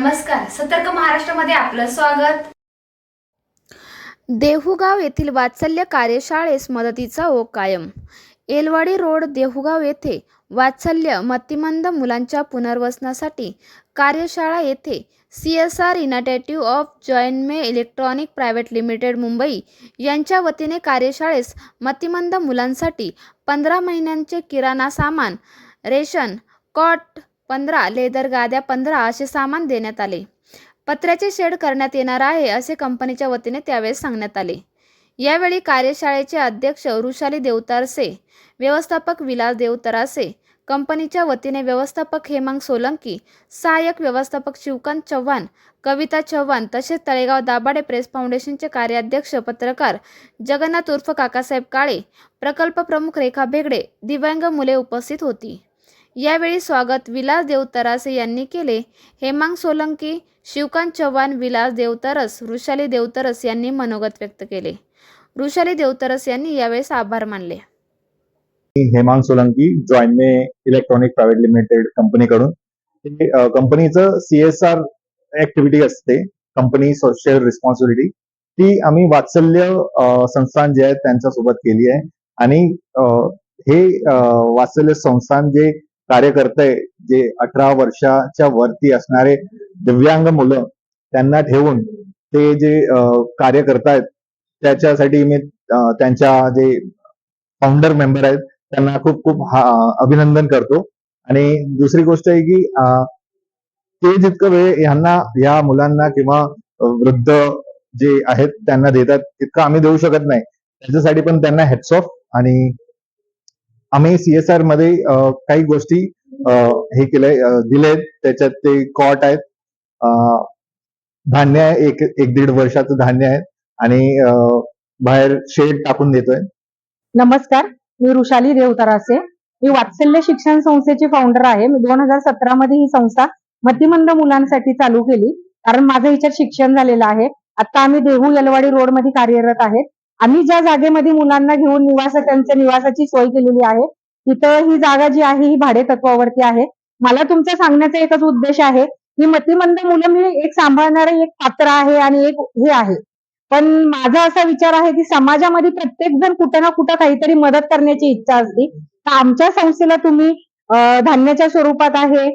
नमस्कार सतर्क महाराष्ट्रामध्ये आपलं स्वागत. देहुगाव येथील वात्सल्य कार्यशाळेस मदतीचा ओघ कायम. एलवाडी रोड देहुगाव येथे वात्सल्य मतिमंद मुलांच्या पुनर्वसनासाठी कार्यशाळा येथे C S R initiative of जॉईनमे electronic private limited Mumbai यांच्या वतीने कार्यशाळेस मतिमंद मुलांसाठी पंधरा महिन्यांचे किराणा सामान रेशन कॉट पंधरा लेदर गाद्या पंधरा असे सामान देण्यात आले. पत्र्याचे शेड करण्यात येणार आहे असे कंपनीच्या वतीने त्यावेळेस सांगण्यात आले. यावेळी कार्यशाळेचे अध्यक्ष वृषाली देवतारसे व्यवस्थापक विलास देवतरासे कंपनीच्या वतीने व्यवस्थापक हेमांग सोलंकी सहाय्यक व्यवस्थापक शिवकांत चव्हाण कविता चव्हाण तसेच तळेगाव दाभाडे प्रेस फाउंडेशनचे कार्याध्यक्ष पत्रकार जगन्नाथ उर्फ काकासाहेब काळे प्रकल्प प्रमुख रेखा भेगडे दिव्यांग मुले उपस्थित होती. यावेळी स्वागत विलास देवतरासे यांनी केले. हेमांग सोलंकी शिवकांत चव्हाण विलास देवतरस वृषाली देवतरस यांनी मनोगत व्यक्त केले. वृषाली देवतरस यांनी यावेळेस आभार मानले. Hemang Solanki Join Me electronic private limited कंपनीकडून कंपनीचं सीएसआर ऍक्टिव्हिटी असते कंपनी सोशल रिस्पॉन्सिबिलिटी ती आम्ही वात्सल्य संस्थान जे आहेत त्यांच्यासोबत केली आहे. आणि हे वात्सल्य संस्थान जे कार्यकर्ते जे अठरा वर्षाच्या वरती असणारे दिव्यांग मुलं त्यांना ठेवून ते जे कार्य करतायत त्याच्यासाठी मी त्यांच्या जे फाउंडर मेंबर आहेत त्यांना खूप खूप अभिनंदन करतो. आणि दुसरी गोष्ट आहे की ते जितकं वेळ ह्यांना या मुलांना किंवा वृद्ध जे आहेत त्यांना देतात तितकं आम्ही देऊ शकत नाही. त्याच्यासाठी पण त्यांना हेड्स ऑफ आणि आम्ही सीएसआरमध्ये काही गोष्टी हे केलंय अं, दिलेत. त्याच्यात ते कॉट आहेत. धान्य आहे. एक एक दीड वर्षाचं धान्य आहे. आणि बाहेर शेड टाकून देतोय. नमस्कार. मी रुशाली देवतरासे. मी वात्सल्य शिक्षण संस्थेची फाउंडर आहे. मी दोन हजार सतरा मध्ये ही संस्था मतिमंद मुलांसाठी चालू केली. कारण माझं हिच्यात शिक्षण झालेलं आहे. आता आम्ही देहू यलवाडी रोडमध्ये कार्यरत आहेत. आम्ही ज्या जागेमध्ये मुलांना घेऊन निवास त्यांच्या निवासाची सोय केलेली आहे तिथं ही जागा जी आहे ही भाडे तत्वावरती आहे. मला तुमचा सांगण्याचा एकच उद्देश आहे की मतिमंद मुलं मी एक सांभाळणारे एक पात्र आहे आणि एक हे आहे. पण माझा असा विचार आहे की समाजामध्ये प्रत्येक जण कुठं ना कुठं काहीतरी मदत करण्याची इच्छा असते तर आमच्या संस्थेला तुम्ही धान्याच्या स्वरूपात आहे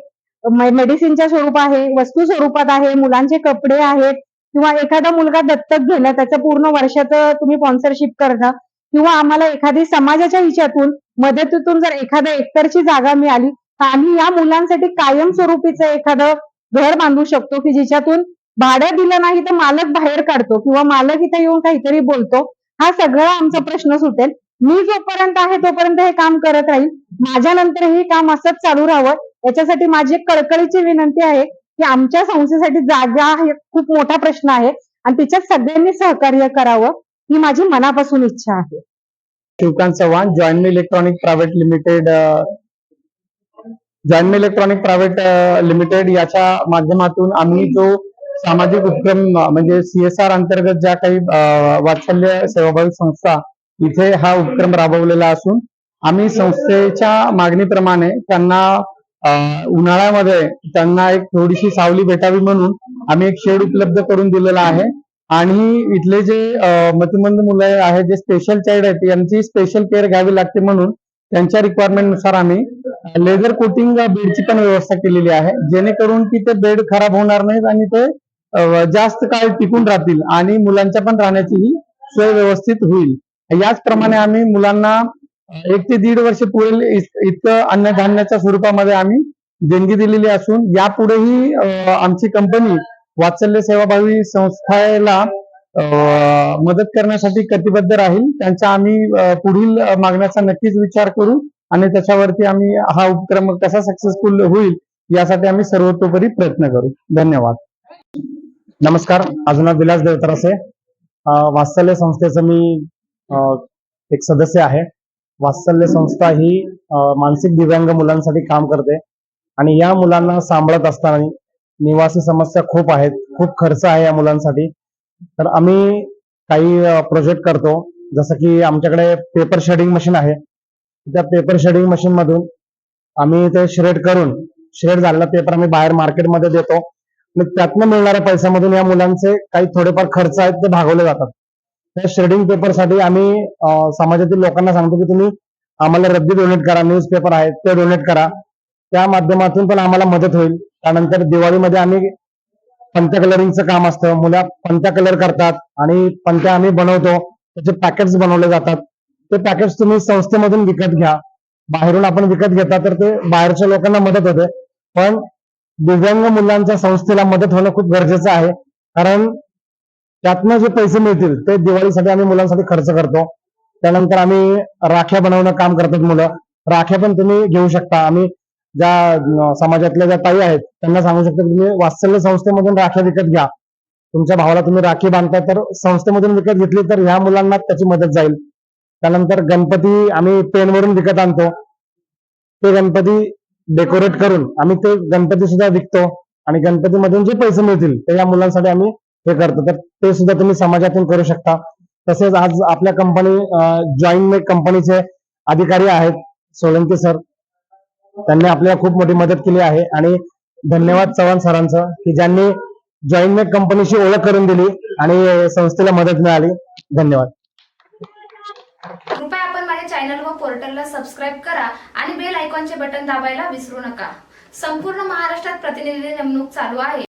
मेडिसिनच्या स्वरूप आहे वस्तू स्वरूपात आहे मुलांचे कपडे आहेत किंवा एखादा मुलगा दत्तक घेणं त्याचं पूर्ण वर्षाचं तुम्ही स्पॉन्सरशिप करणं किंवा आम्हाला एखादी समाजाच्या हिच्यातून मदतीतून जर एखाद्या एकरची जागा मिळाली तर आम्ही या मुलांसाठी कायमस्वरूपीचं एखादं घर बांधू शकतो की जिच्यातून भाडं दिलं नाही तर मालक बाहेर काढतो किंवा मालक इथे येऊन काहीतरी बोलतो. हा सगळा आमचा प्रश्न सुटेल. मी जोपर्यंत आहे तोपर्यंत हे काम करत राहील. माझ्यानंतर हे काम असंच चालू राहावं. याच्यासाठी माझी एक कळकळीची विनंती आहे की आमच्या संस्थेसाठी जागा हे खूप मोठा प्रश्न आहे. आणि तिच्यात सगळ्यांनी सहकार्य करावं ही माझी मनापासून इच्छा आहे. Shivkant Chavan join electronic private limited join electronic private limited याच्या माध्यमातून आम्ही जो सामाजिक उपक्रम म्हणजे सीएसआर अंतर्गत ज्या काही वात्सल्य सेवाभावी संस्था इथे हा उपक्रम राबवलेला असून आम्ही संस्थेच्या मागणीप्रमाणे त्यांना उन्हाळ्यामध्ये त्यांना एक थोडीशी सावली भेटावी म्हणून आम्ही एक शेड उपलब्ध करून दिलेला आहे. आणि इथले जे मतिमंद मुलं आहेत जे स्पेशल चाइल्ड आहेत यांची स्पेशल केअर घ्यावी लागते म्हणून त्यांच्या रिक्वायरमेंटनुसार आम्ही लेझर कोटिंग बेडची पण व्यवस्था केलेली आहे. जेणेकरून की ते बेड खराब होणार नाहीत आणि ते जास्त काळ टिकून राहतील आणि मुलांच्या पण राहण्याची ही सोय व्यवस्थित होईल. याचप्रमाणे आम्ही मुलांना एक ते दीड वर्ष पुढील इतकं अन्नधान्याच्या स्वरूपामध्ये आम्ही देणगी दिलेली असून यापुढेही आमची कंपनी वात्सल्य सेवाभावी संस्थेला मदत करण्यासाठी कटिबद्ध राहील. त्यांच्या आम्ही पुढील मागण्याचा नक्कीच विचार करू आणि त्याच्यावरती आम्ही हा उपक्रम कसा सक्सेसफुल होईल यासाठी आम्ही सर्वतोपरी प्रयत्न करू. धन्यवाद. नमस्कार. माझं नाव विलास देवतरासे. वात्सल्य संस्थेचं मी एक सदस्य आहे. वात्सल्य संस्था ही मानसिक दिव्यांग मुलांसाठी काम करते. आणि या मुलांना सांभाळत असताना निवासी समस्या खूप आहेत. खूप खर्च आहे या मुलांसाठी. तर आम्ही काही प्रोजेक्ट करतो. जसं की आमच्याकडे पेपर शेडिंग मशीन आहे. त्या पेपर शेडिंग मशीन मधून आम्ही ते श्रेड करून श्रेड झालेला पेपर आम्ही बाहेर मार्केटमध्ये देतो. आणि त्यातनं मिळणाऱ्या पैशामधून या मुलांचे काही थोडेफार खर्च आहेत ते भागवले जातात. त्या शेडिंग पेपरसाठी आम्ही समाजातील लोकांना सांगतो की तुम्ही आम्हाला रद्दी डोनेट करा न्यूज पेपर आहेत ते डोनेट करा. त्या माध्यमातून पण आम्हाला मदत होईल. त्यानंतर दिवाळीमध्ये आम्ही पंत्या कलरिंगचं काम असतं. मुलं पंत्या कलर करतात आणि पंत्या आम्ही बनवतो. त्याचे पॅकेट्स बनवले जातात. ते पॅकेट्स तुम्ही संस्थेमधून विकत घ्या. बाहेरून आपण विकत घेता तर ते बाहेरच्या लोकांना मदत होते. पण दिव्यांग मुलांच्या संस्थेला मदत होणं खूप गरजेचं आहे. कारण त्यातनं जे पैसे मिळतील ते दिवाळीसाठी आम्ही मुलांसाठी खर्च करतो. त्यानंतर आम्ही राख्या बनवणं काम करतात मुलं. राख्या पण तुम्ही घेऊ शकता. आम्ही ज्या समाजातल्या ज्या ताई आहेत त्यांना सांगू शकता तुम्ही वात्सल्य संस्थेमधून राख्या विकत घ्या. तुमच्या भावाला तुम्ही राखी बांधता तर संस्थेमधून विकत घेतली तर ह्या मुलांना त्याची मदत जाईल. त्यानंतर गणपती आम्ही पेनवरून विकत आणतो. ते गणपती डेकोरेट करून आम्ही ते गणपती सुद्धा विकतो. आणि गणपतीमधून जे पैसे मिळतील ते या मुलांसाठी आम्ही हे करतं. तर ते सुद्धा तुम्ही समाजातून करू शकता. तसेच आज आपल्या कंपनी जॉईन मेक कंपनीचे अधिकारी आहेत सोलंकी सर त्यांनी आपल्याला खूप मोठी मदत केली आहे. आणि धन्यवाद चव्हाण सरांचं की ज्यांनी जॉईन मेक कंपनीशी ओळख करून दिली आणि संस्थेला मदत मिळाली. धन्यवाद. कृपया आपण माझ्या चॅनल व पोर्टलला सबस्क्राईब करा आणि बेल आयकॉनचे बटन दाबायला विसरू नका. संपूर्ण महाराष्ट्रात प्रतिनिधी नेमणूक चालू आहे.